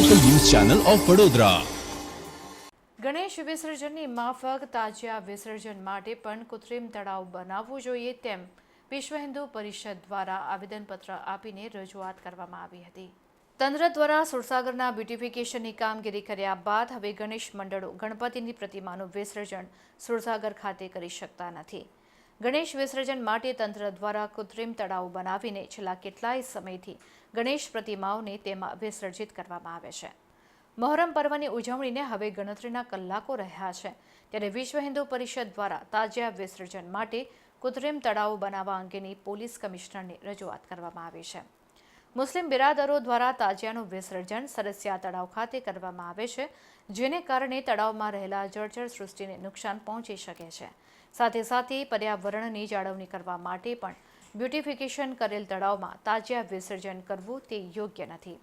Channel of Vadodara Ganesh વિસર્જનની માફક તાજિયા વિસર્જન માટે પણ કૃત્રિમ તળાવ બનાવવું જોઈએ તેમ વિશ્વ હિન્દુ પરિષદ દ્વારા આવેદનપત્ર આપીને રજૂઆત કરવામાં આવી હતી. તંત્ર દ્વારા સુરસાગરના બ્યુટિફિકેશનની કામગીરી કર્યા બાદ હવે ગણેશ મંડળો ગણપતિની પ્રતિમાનું વિસર્જન સુરસાગર ખાતે કરી શકતા નથી. ગણેશ વિસર્જન માટે તંત્ર દ્વારા કૃત્રિમ તળાવ બનાવીને છેલ્લા કેટલાય સમયથી ગણેશ પ્રતિમાઓને તેમાં વિસર્જિત કરવામાં આવે છે. મહોરમ પર્વની ઉજવણીને હવે ગણતરીના કલાકો રહ્યા છે. ત્યારે વિશ્વ હિન્દુ પરિષદ દ્વારા તાજિયા વિસર્જન માટે કૃત્રિમ તળાવ બનાવવા અંગેની પોલીસ કમિશનરને રજૂઆત કરવામાં આવી છે. મુસ્લિમ બિરાદરો દ્વારા તાજિયાનું વિસર્જન સરસિયા તળાવ ખાતે કરવામાં આવે છે, જેને કારણે તળાવમાં રહેલા જળચર સૃષ્ટિને નુકસાન પહોંચી શકે છે. સાથે સાથે પર્યાવરણની જાળવણી કરવા માટે પણ બ્યુટિફિકેશન કરેલ તળાવમાં તાજિયા વિસર્જન કરવું તે યોગ્ય નથી.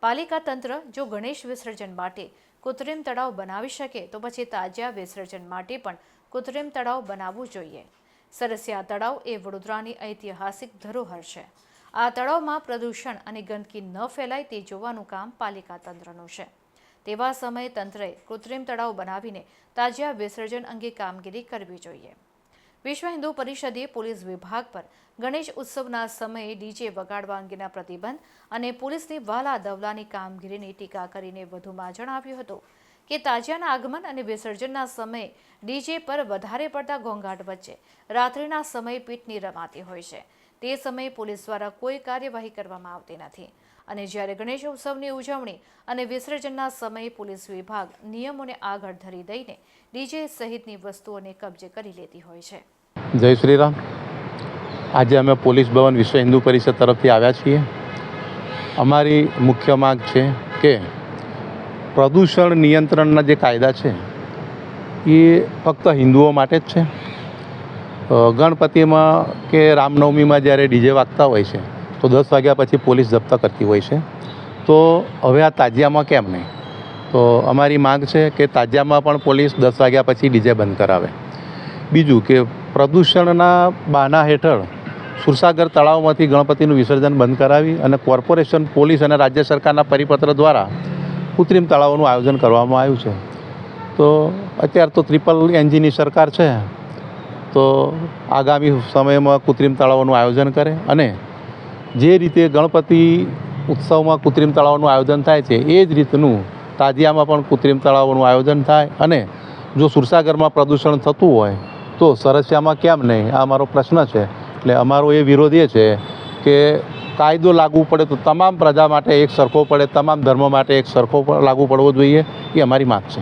પાલિકા તંત્ર, જો ગણેશ વિસર્જન માટે કૃત્રિમ તળાવ બનાવી શકે, તો પછી તાજિયા વિસર્જન માટે પણ કૃત્રિમ તળાવ બનાવવું જોઈએ. સરસિયા તળાવ એ વડોદરાની ઐતિહાસિક ધરોહર છે. આ તળાવમાં પ્રદૂષણ અને ગંદકી ન ફેલાય તે જોવાનું કામ પાલિકા તંત્રનું છે. તેવા સમયે તંત્રએ કૃત્રિમ તળાવ બનાવીને તાજિયા વિસર્જન અંગે કામગીરી કરવી જોઈએ. વિશ્વ હિન્દુ પરિષદે પોલીસ વિભાગ પર ગણેશ ઉત્સવના સમયે ડીજે વગાડવા અંગેના પ્રતિબંધ અને પોલીસની વાલા દવલાની કામગીરીની ટીકા કરીને વધુમાં જણાવ્યું હતું. કે તાજિયાના આગમન અને વિસર્જનના સમયે ડીજે પર વધારે પડતા ઘોંઘાટ વચ્ચે રાત્રિના સમયે પીઠની રમાતી હોય છે. તે સમયે પોલીસ દ્વારા કોઈ કાર્યવાહી કરવામાં આવતી નથી. અને જ્યારે ગણેશ ઉત્સવની ઉજવણી અને વિસર્જનના સમયે પોલીસ વિભાગ નિયમોને આગળ ધરી દઈને ડીજે સહિતની વસ્તુઓને કબજે કરી લેતી હોય છે. જય શ્રી રામ આજે અમે પોલીસ ભવન વિશ્વ હિન્દુ પરિષદ તરફથી આવ્યા છીએ. અમારી મુખ્ય માંગ છે કે પ્રદૂષણ નિયંત્રણના જે કાયદા છે, એ ફક્ત હિન્દુઓ માટે જ છે. ગણપતિમાં કે રામનવમીમાં જ્યારે ડીજે વાગતા હોય છે, તો દસ વાગ્યા પછી પોલીસ જપ્ત કરતી હોય છે. તો હવે આ તાજિયામાં કેમ નહીં? તો અમારી માંગ છે કે તાજિયામાં પણ પોલીસ દસ વાગ્યા પછી ડીજે બંધ કરાવે. બીજું કે પ્રદૂષણના બહાના હેઠળ સુરસાગર તળાવમાંથી ગણપતિનું વિસર્જન બંધ કરાવી અને કોર્પોરેશન, પોલીસ અને રાજ્ય સરકારના પરિપત્ર દ્વારા કૃત્રિમ તળાવોનું આયોજન કરવામાં આવ્યું છે. તો અત્યારે તો ટ્રિપલ એન્જિનની સરકાર છે. તો આગામી સમયમાં કૃત્રિમ તળાવોનું આયોજન કરે અને જે રીતે ગણપતિ ઉત્સવમાં કૃત્રિમ તળાવોનું આયોજન થાય છે, એ જ રીતનું તાજિયામાં પણ કૃત્રિમ તળાવોનું આયોજન થાય અને જો સુરસાગરમાં પ્રદૂષણ થતું હોય, તો સરસિયામાં કેમ નહીં? આ અમારો પ્રશ્ન છે. એટલે અમારો એ વિરોધ એ છે કે કાયદો લાગુ પડે તો તમામ પ્રજા માટે એક સરખો પડે, તમામ ધર્મ માટે એક સરખો લાગુ પડવો જોઈએ, એ અમારી માગ છે.